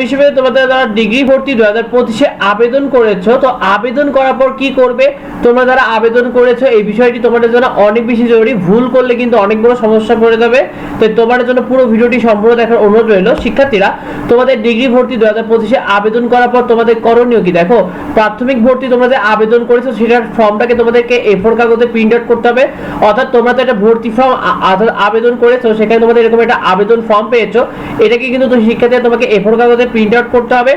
বিশ্ববিদ্যালয়ে তোমাদের যারা ডিগ্রি ভর্তি দু হাজার পঁচিশে আবেদন করেছ, তো আবেদন করার পর কি করবে? তোমরা যারা আবেদন করেছ, এই বিষয়টি তোমাদের জন্য অনেক বেশি জরুরি। ভুল করলে কিন্তু অনেক বড় সমস্যা পড়ে যাবে। তো তোমাদের জন্য পুরো ভিডিওটি সম্পূর্ণ দেখার অনুরোধ রইল। শিক্ষার্থীরা, তোমাদের ডিগ্রি ভর্তি দু হাজার পঁচিশে আবেদন করার পর তোমাদের করণীয় কি? দেখো, প্রাথমিক ভর্তি তোমরা যে আবেদন করেছ, সেটার ফর্মটাকে তোমাদেরকে এ ফোর কাগজে প্রিন্ট আউট করতে হবে। অর্থাৎ তোমরা তো একটা ভর্তি ফর্ম আবেদন করেছ, সেখানে তোমাদের এরকম একটা আবেদন ফর্ম পেয়েছ। এটাকে কিন্তু শিক্ষার্থীরা তোমাকে এ ফোর কাগজে প্রিন্ট আউট করতে হবে।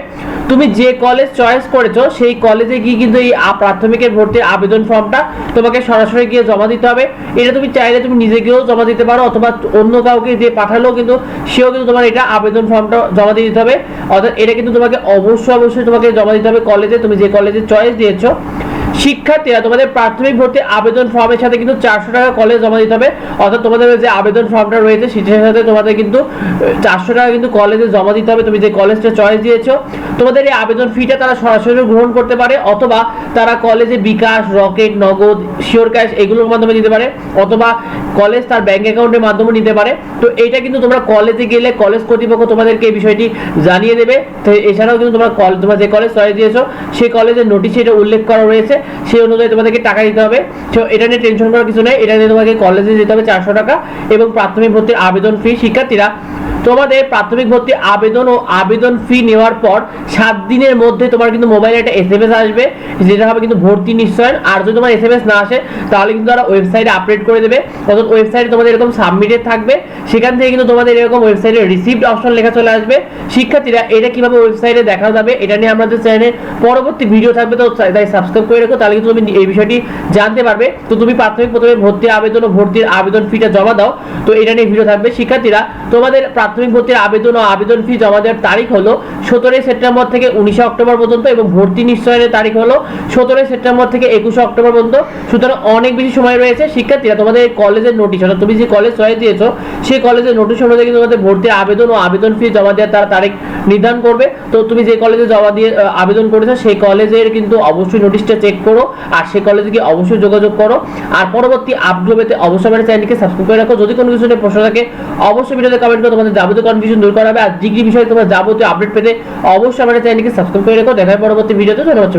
তুমি যে কলেজ চয়েস করেছ, সেই কলেজে গিয়ে কিন্তু এই প্রাথমিকের ভর্তির আবেদন ফর্মটা তোমাকে সরাসরি গিয়ে জমা দিতে হবে। এটা তুমি চাইলে তুমি নিজে গিয়েও জমা দিতে পারো, অথবা অন্য কাউকে দিয়ে পাঠালেও কিন্তু সেও কিন্তু তোমার এটা আবেদন ফর্মটা জমা দিয়ে দিতে হবে। অর্থাৎ এটা কিন্তু তোমাকে অবশ্যই অবশ্যই তোমাকে জমা দিতে হবে কলেজে তুমি যে কলেজে চয়েস দিয়েছ শিক্ষার্থীরা তোমাদের প্রাথমিক ভর্তি আবেদন ফর্মের সাথে কিন্তু চারশো টাকা কলেজ জমা দিতে হবে। অর্থাৎ তোমাদের যে আবেদন ফর্মটা রয়েছে, সেটার সাথে তোমাদের কিন্তু চারশো টাকা কিন্তু কলেজে জমা দিতে হবে। তুমি যে কলেজটা চয়েস দিয়েছ, তোমাদের এই আবেদন ফিটা তারা সরাসরি গ্রহণ করতে পারে, অথবা তারা কলেজে bKash, Rocket, Nagad SureCash এগুলোর মাধ্যমে দিতে পারে, অথবা কলেজ তার ব্যাংক অ্যাকাউন্টের মাধ্যমে নিতে পারে। তো এইটা কিন্তু তোমরা কলেজে গেলে কলেজ কর্তৃপক্ষ তোমাদেরকে এই বিষয়টি জানিয়ে দেবে। তো এছাড়াও কিন্তু তোমরা তোমরা যে কলেজ চয়েস দিয়েছ, সেই কলেজের নোটিশে এটা উল্লেখ করা রয়েছে। সেই অনুযায়ী তোমাদেরকে টাকা দিতে হবে। তো এটা নিয়ে টেনশন করার কিছু নেই। এটা নিয়ে তোমাকে কলেজে যেতে হবে চারশো টাকা এবং প্রাথমিক ভর্তির আবেদন ফি শিক্ষার্থীরা তোমাদের প্রাথমিক ভর্তি আবেদন ও আবেদন ফি নেওয়ার পর সাত দিনের মধ্যে তোমার কিন্তু মোবাইলে একটা এস এম এস আসবে, যেটা হবে কিন্তু ভর্তি নিশ্চয়ন। আর যদি তোমার এস এম এস না আসে, তাহলে কিন্তু তারা ওয়েবসাইটে আপডেট করে দেবে। অর্থাৎ ওয়েবসাইটে তোমাদের এরকম সাবমিটেড থাকবে। সেখান থেকে কিন্তু তোমাদের এরকম ওয়েবসাইটে রিসিভড অপশন লেখা চলে আসবে। শিক্ষার্থীরা, এটা কীভাবে ওয়েবসাইটে দেখা যাবে, এটা নিয়ে আমাদের চ্যানেলে পরবর্তী ভিডিও থাকবে, তো তাই সাবস্ক্রাইব করে রেখো, তাহলে কিন্তু তুমি এই বিষয়টি জানতে পারবে। তো তুমি প্রাথমিক প্রথমে ভর্তি আবেদন ও ভর্তির আবেদন ফিটা জমা দাও। তো এটা নিয়ে ভিডিও থাকবে। শিক্ষার্থীরা, তোমাদের ভর্তির আবেদন ও আবেদন ফি জমা দেওয়ার তারিখ হলো সতেরোই সেপ্টেম্বর থেকে উনিশে অক্টোবর পর্যন্ত এবং ভর্তি নিশ্চয়ের তারিখ হলো সতেরোই সেপ্টেম্বর থেকে একুশে অক্টোবর পর্যন্ত। সুতরাং অনেক বেশি সময় রয়েছে। শিক্ষার্থীরা, তোমাদের কলেজের নোটিশ অর্থাৎ তুমি যে কলেজ চয়েস দিয়েছ, সেই কলেজের নোটিশ অনুযায়ী তোমাদের ভর্তির আবেদন ও আবেদন ফি জমা দেওয়ার তারা তারিখ নির্ধারণ করবে। তো তুমি যে কলেজে জমা দিয়ে আবেদন করেছ, সেই কলেজের কিন্তু অবশ্যই নোটিশটা চেক করো আর সেই কলেজে গিয়ে অবশ্যই যোগাযোগ করো। আর পরবর্তী আপডেট পেতে অবশ্যই আমার চ্যানেলকে সাবস্ক্রাইব করে রাখো। যদি কোনো কিছু নিয়ে প্রশ্ন থাকে, অবশ্যই ভিডিওতে কমেন্ট করো তোমাদের যাবতীয় কনফিউশন দূর করা হবে আর ডিগ্রি বিষয়ে তোমার যাবতীয় আপডেট পেতে অবশ্যই আমার চ্যানেলকে সাবস্ক্রাইব করে রাখো। দেখা হবে পরবর্তী ভিডিওতে ধন্যবাদ